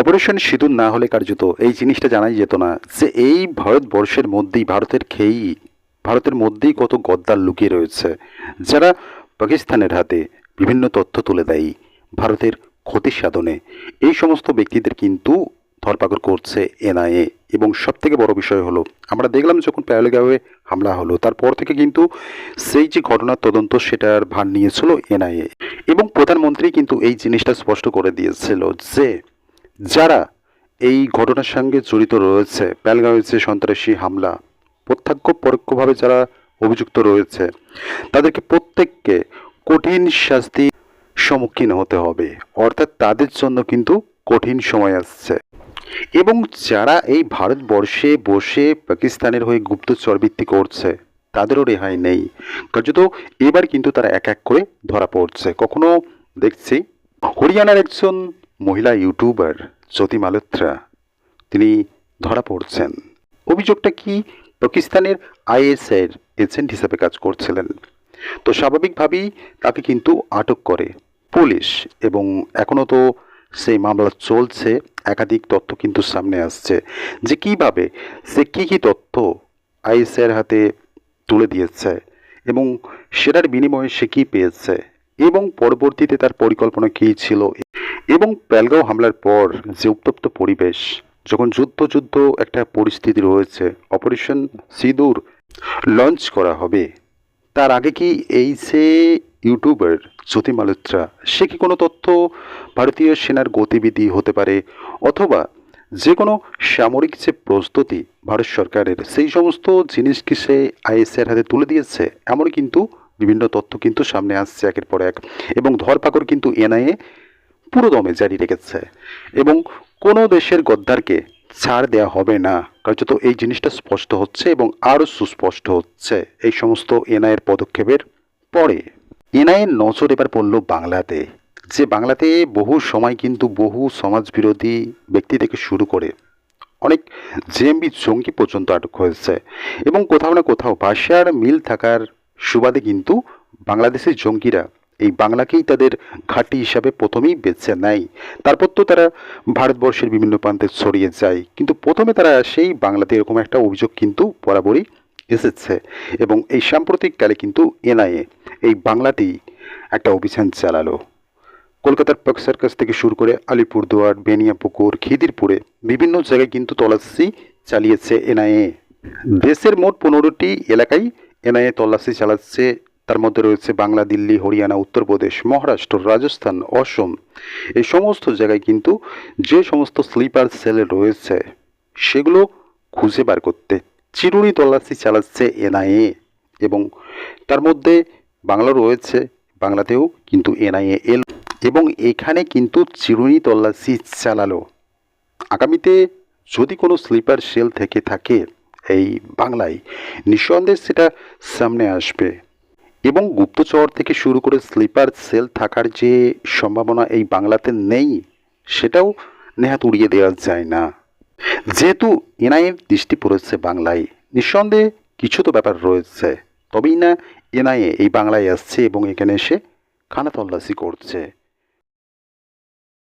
Operation সিঁদুর না হলে কার্যত এই জিনিসটা জানাই যেত না যে এই ভারতবর্ষের মধ্যেই, ভারতের খেয়েই ভারতের মধ্যেই কত গদ্দার লুকিয়ে রয়েছে। যারা পাকিস্তানের হাতে বিভিন্ন তথ্য তুলে দেয়, ভারতের ক্ষতি সাধনে, এই সমস্ত ব্যক্তিদের কিন্তু ধরপাকড় করছে এনআইএ। এবং সবথেকে বড় বিষয় হলো, আমরা দেখলাম যখন প্যালেগাঁওয়ে হামলা হলো, তারপর থেকে কিন্তু সেই যে ঘটনার তদন্ত সেটার ভার নিয়েছিল এনআইএ। এবং প্রধানমন্ত্রী কিন্তু এই জিনিসটা স্পষ্ট করে দিয়েছিল যে যারা এই ঘটনার সঙ্গে জড়িত রয়েছে প্যালগাঁওয়ে যে সন্ত্রাসী হামলা প্রত্যক্ষ পরোক্ষভাবে যারা অভিযুক্ত রয়েছে, তাদেরকে প্রত্যেককে কঠিন শাস্তি সম্মুখীন হতে হবে। অর্থাৎ তাদের জন্য কিন্তু কঠিন সময় আসছে। এবং যারা এই ভারতবর্ষে বসে পাকিস্তানের হয়ে গুপ্তচরবৃত্তি করছে, তাদেরও রেহাই নেই। কার্যত এবার কিন্তু তারা এক এক করে ধরা পড়ছে। কখনো দেখছি হরিয়ানার একজন মহিলা ইউটিউবার জ্যোতি মালোত্রা তিনি ধরা পড়ছেন। অভিযোগটা কি পাকিস্তানের আইএসএর এজেন্ট হিসেবে কাজ করছিলেন? তো স্বাভাবিকভাবেই তাকে কিন্তু আটক করে পুলিশ এবং এখনও তো সেই মামলা চলছে, একাধিক তথ্য কিন্তু সামনে আসছে। যে কীভাবে, সে কী কী তথ্য আইএসএর হাতে তুলে দিয়েছে এবং সেটার বিনিময়ে সে কী পেয়েছে এবং পরবর্তীতে তার পরিকল্পনা কী ছিল এবং প্যালগাঁও হামলার পর যে উত্তপ্ত পরিবেশ, যখন যুদ্ধ যুদ্ধ একটা পরিস্থিতি রয়েছে, অপারেশন সিঁদুর লঞ্চ করা হবে, তার আগে কি এই যে ইউটিউবার জ্যোতি মালোত্রা সে কি কোনো তথ্য ভারতীয় সেনার গতিবিধি হতে পারে, অথবা যে কোনো সামরিক যে প্রস্তুতি ভারত সরকারের, সেই সমস্ত জিনিস কি সে আইএসএর হাতে তুলে দিয়েছে? এমনই কিন্তু বিভিন্ন তথ্য কিন্তু সামনে আসছে একের পর এক। এবং ধরপাকড় কিন্তু এনআইএ পুরো দমে জারি রেখেছে এবং কোনো দেশের গদ্দারকে ছাড় দেওয়া হবে না। কার্যত এই জিনিসটা স্পষ্ট হচ্ছে এবং আরও সুস্পষ্ট হচ্ছে। এই সমস্ত এনআইয়ের পদক্ষেপের পরে এনআইয়ের নজর এবার পড়ল বাংলাতে, যে বাংলাতে বহু সময় কিন্তু বহু সমাজবিরোধী ব্যক্তি থেকে শুরু করে অনেক জেএমবি জঙ্গি পর্যন্ত আটক হয়েছে এবং কোথাও না কোথাও ভাষার মিল থাকার সুবাদে কিন্তু বাংলাদেশের জঙ্গিরা এই বাংলাকেই তাদের ঘাঁটি হিসাবে প্রথমেই বেছে নেয়। তারপর তো তারা ভারতবর্ষের বিভিন্ন প্রান্তে ছড়িয়ে যায়। কিন্তু প্রথমে তারা সেই বাংলাতে এরকম একটা অভিযোগ কিন্তু বরাবরই এসেছে। এবং এই সাম্প্রতিককালে কিন্তু এনআইএ এই বাংলাতেই একটা অভিযান চালালো। কলকাতার পাক সার্কাস থেকে শুরু করে আলিপুরদুয়ার, বেনিয়াপুকুর, খিদিরপুরে বিভিন্ন জায়গায় কিন্তু তল্লাশি চালিয়েছে এনআইএ। দেশের মোট পনেরোটি এলাকায় এনআইএ তল্লাশি চালাচ্ছে তার মধ্যে রয়েছে বাংলা, দিল্লি, হরিয়ানা, উত্তরপ্রদেশ, মহারাষ্ট্র, রাজস্থান, অসম। এই সমস্ত জায়গায় কিন্তু যে সমস্ত স্লিপার সেল রয়েছে, সেগুলো খুঁজে বার করতে চিরুনি তল্লাশি চালাচ্ছে এনআইএ এবং তার মধ্যে বাংলা রয়েছে, বাংলাতেও কিন্তু এনআইএ এল এবং এখানে কিন্তু চিরুনি তল্লাশি চালালো। আগামীতে যদি কোনো স্লিপার সেল থেকে থাকে এই বাংলায়, নিঃসন্দেহে সেটা সামনে আসবে। এবং গুপ্তচর থেকে শুরু করে স্লিপার সেল থাকার যে সম্ভাবনা এই বাংলাতে নেই, সেটাও নেহাত উড়িয়ে দেওয়া যায় না। যেহেতু এনআইএর দৃষ্টি পড়েছে বাংলায়, নিঃসন্দেহে কিছু তো ব্যাপার রয়েছে। তবেই না এনআইএ এই বাংলায় আসছে এবং এখানে এসে খানা তল্লাশি করছে।